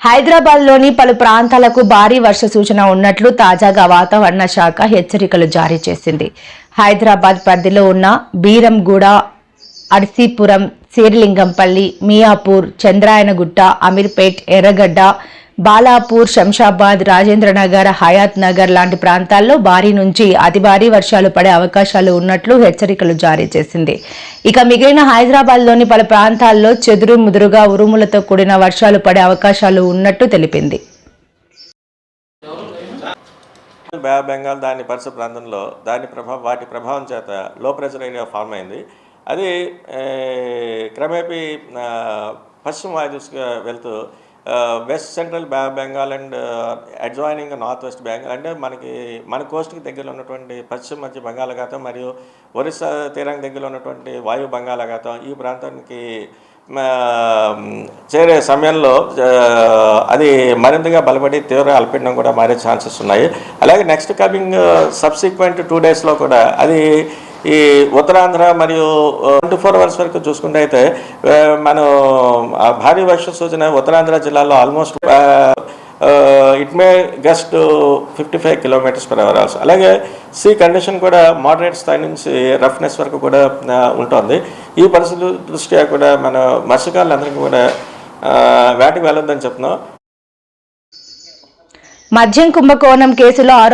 హైదరాబాద్లోని పలు ప్రాంతాలకు భారీ వర్ష సూచన ఉన్నట్లు తాజాగా వాతావరణ శాఖ హెచ్చరికలు జారీ చేసింది. హైదరాబాద్ పరిధిలో ఉన్న బీరంగూడ అర్సీపురం శేరిలింగంపల్లి మియాపూర్ చంద్రాయనగుట్ట అమీర్పేట్ ఎర్రగడ్డ బాలాపూర్ శంషాబాద్ రాజేంద్రనగర్ హయాత్ నగర్ లాంటి ప్రాంతాల్లో భారీ నుంచి అతి భారీ వర్షాలు పడే అవకాశాలు ఉన్నట్లు హెచ్చరికలు జారీ చేసింది. ఇక మిగిలిన హైదరాబాద్లోని పలు ప్రాంతాల్లో చెదురు ముదురుగా ఉరుములతో కూడిన వర్షాలు పడే అవకాశాలు ఉన్నట్టు తెలిపింది. బెంగాల్ దాని పరిసర ప్రాంతంలో దాని ప్రభావం వాటి ప్రభావం చేత లో ప్రెషర్ ఏరియా ఫామ్ అయింది. అది క్రమేపీ పశ్చిమ వాయుదిశగా వెళ్తూ west central Bengal and adjoining north west Bengal అంటే మనకి మన కోస్ట్కి దగ్గరలో ఉన్నటువంటి పశ్చిమ మధ్య బంగాళాఖాతం మరియు ఒరిస్సా తీరానికి దగ్గరలో ఉన్నటువంటి వాయు బంగాళాఖాతం ఈ ప్రాంతానికి చేరే సమయంలో అది మరింతగా బలపడి తీవ్ర అల్పిండం కూడా మారే ఛాన్సెస్ ఉన్నాయి. అలాగే నెక్స్ట్ కమింగ్ సబ్సిక్వెంట్ టూ డేస్లో కూడా అది ఈ ఉత్తరాంధ్ర మరియు ట్వంటీ ఫోర్ అవర్స్ వరకు చూసుకుంటే అయితే మనం ఆ భారీ వర్ష సూచన ఉత్తరాంధ్ర జిల్లాలో almost it may gust fifty five kilometres per hour also అలాగే సీ కండిషన్ కూడా మోడరేట్ స్థాయి నుంచి రఫ్నెస్ వరకు కూడా ఉంటుంది. ఈ పరిస్థితుల దృష్ట్యా కూడా మన మత్స్యకారులందరికీ కూడా వేటకు వెళ్ళొద్దని చెప్తున్నాం. మద్యం కుంభకోణం కేసులో ఆరో